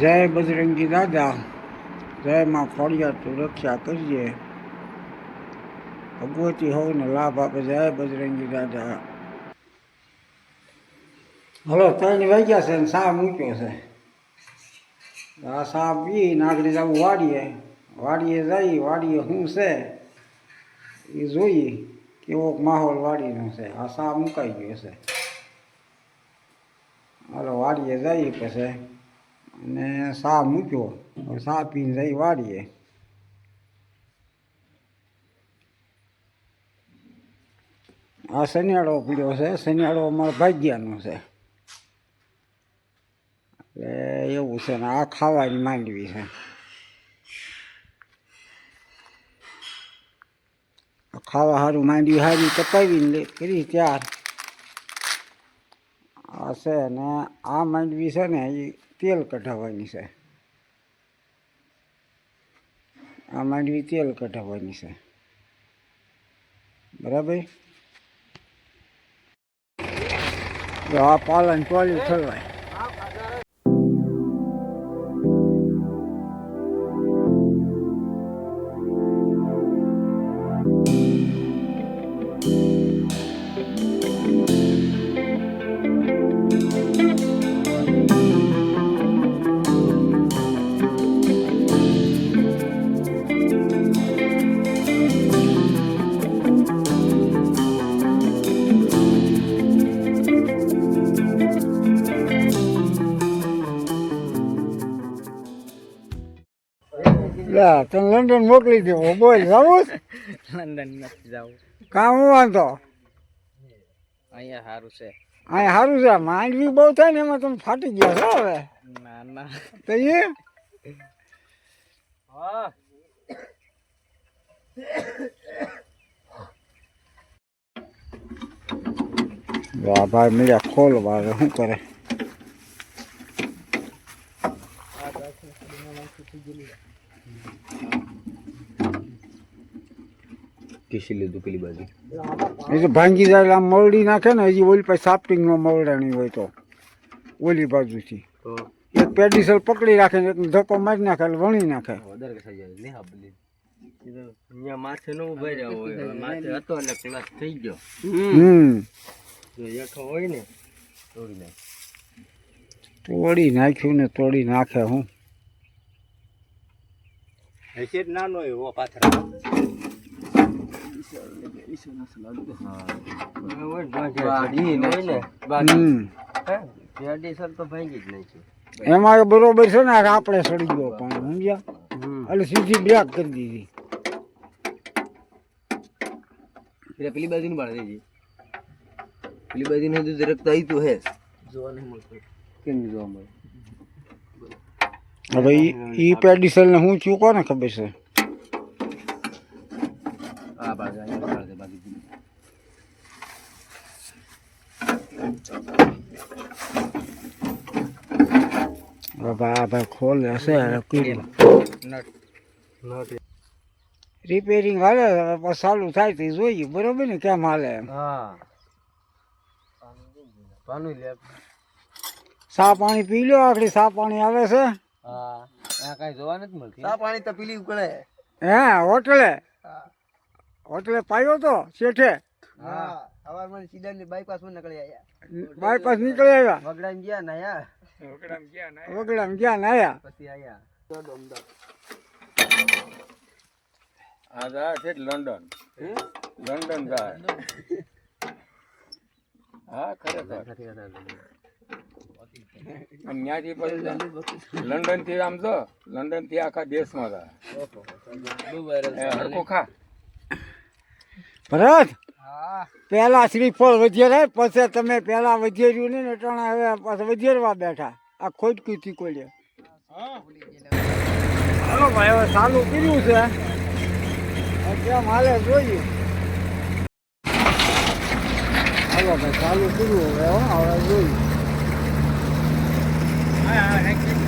જય બજરંગી દાદા, જય માં ફળિયા તું રક્ષા કરજે ભગવતી હોવને લાભ આપે જય બજરંગી દાદા. હલો, ત્રણ વાગ્યા છે ને સા મૂક્યો છે. આ સા પી નાગરી જવું વાડીએ. વાડીએ જઈ વાડીએ શું છે એ જોઈએ કેવો માહોલ વાડીનો છે. આ સા મુકાઈ ગયો છે. હાલો, વાડીએ જઈએ પછી. અને સા મૂક્યો. સા પીને જઈ વાડીએ. આ શનિયાળો પીડ્યો છે. શનિયાળો અમારા ભાગ્યાનો છે. એટલે એવું છે ને આ ખાવાની માંડવી છે. ખાવા સારું માંડવી સારી કપાવીને કરી ત્યાર. આ છે ને આ માંડવી છે ને એ તેલ કઢાવવાની છે. આ માંડવી તેલ કઢાવવાની છે. બરાબર? જો આ પાલન પાલ્યું ઠલવાય. લે તને લંડન મોકલી દેવો બોલ જવું? લંડન નથી જવું કામ વાંધો? અહીંયા સારું છે. અહીંયા સારું છે માંડવી બહુ થાય ને એમાં તમે ફાટી ગયા છો હવે? ના ના. તો એ હા. ભાઈ મળ્યા ખોલ બાર શું કરે? કિસી લીધું પેલી બાજુ? એ તો ભાંગી જાય આમ મરડી નાખે ને હજી ઓલી પાસે સાફટિંગમાં મરડાણી હોય તો ઓલી બાજુથી. એક પેડિસલ પકડી રાખે ને એક ધક્કો મારી નાખે એટલે વણી નાખે. માથે ન ઊભા માથે હતો એટલે ક્લાસ થઈ ગયો. હમ. જો હોય ને તોડી નાખ્યું ને તોડી નાખે હું. હશે જ નાનો એવો પાથરા. હમ તો ભાંગી જ નહીં છે એમાં બરોબર છે ને આપણે સડી ગયો પણ સમજ્યા? એટલે સીધી બ્રેક કરી દીધી. એટલે પેલી બાજુ ને બાળ દેજી પેલી બાજુ ને દૂધ રક્ત આવી હે. જોવા નહીં મળતું. કેમ નહીં જોવા મળે? હવે ઈ- ઈ પેડિસલ ને હું ચૂકો ને ખબર છે? ભાઈ આ હશે રિપેરિંગ હાલે હવે ચાલુ થાય તો જોઈએ બરોબર ને? કેમ હાલે એમ? હા. સા પાણી પી લો આખડી સા પાણી આવે છે. આ કાંઈ જોવા નથી મળતી સા પાણી તો પીલી ઉકળે. હે હોટલે. હોટલે પાયો તો શેઠે. હા સવારમાં સીધા ની બાયપાસમાં નીકળી આયા. બાયપાસ નીકળી આવ્યા વગડામ ગયા ને આયા વગડામ ગયા ને આયા પછી આયા. આ જા છે લંડન. લંડન જાય હા ખરેખર. આમ ત્યાંથી પછી લંડનથી આમ તો લંડનથી આખા દેશમાં એ હરખું ખા. ભરત પેલા પહેલા શ્રીફળ વધ્યા પછી તમે પહેલા વધ્યું નહીં ને ટણા હવે પાછા વધેરવા બેઠા. આ ખોટકી થી કોઈ હાલો ભાઈ હવે ચાલુ કર્યું છે. કેમ હાલે જોઈએ. હાલો ભાઈ ચાલુ કર્યું હવે હો, હવે જોઈએ. હા હા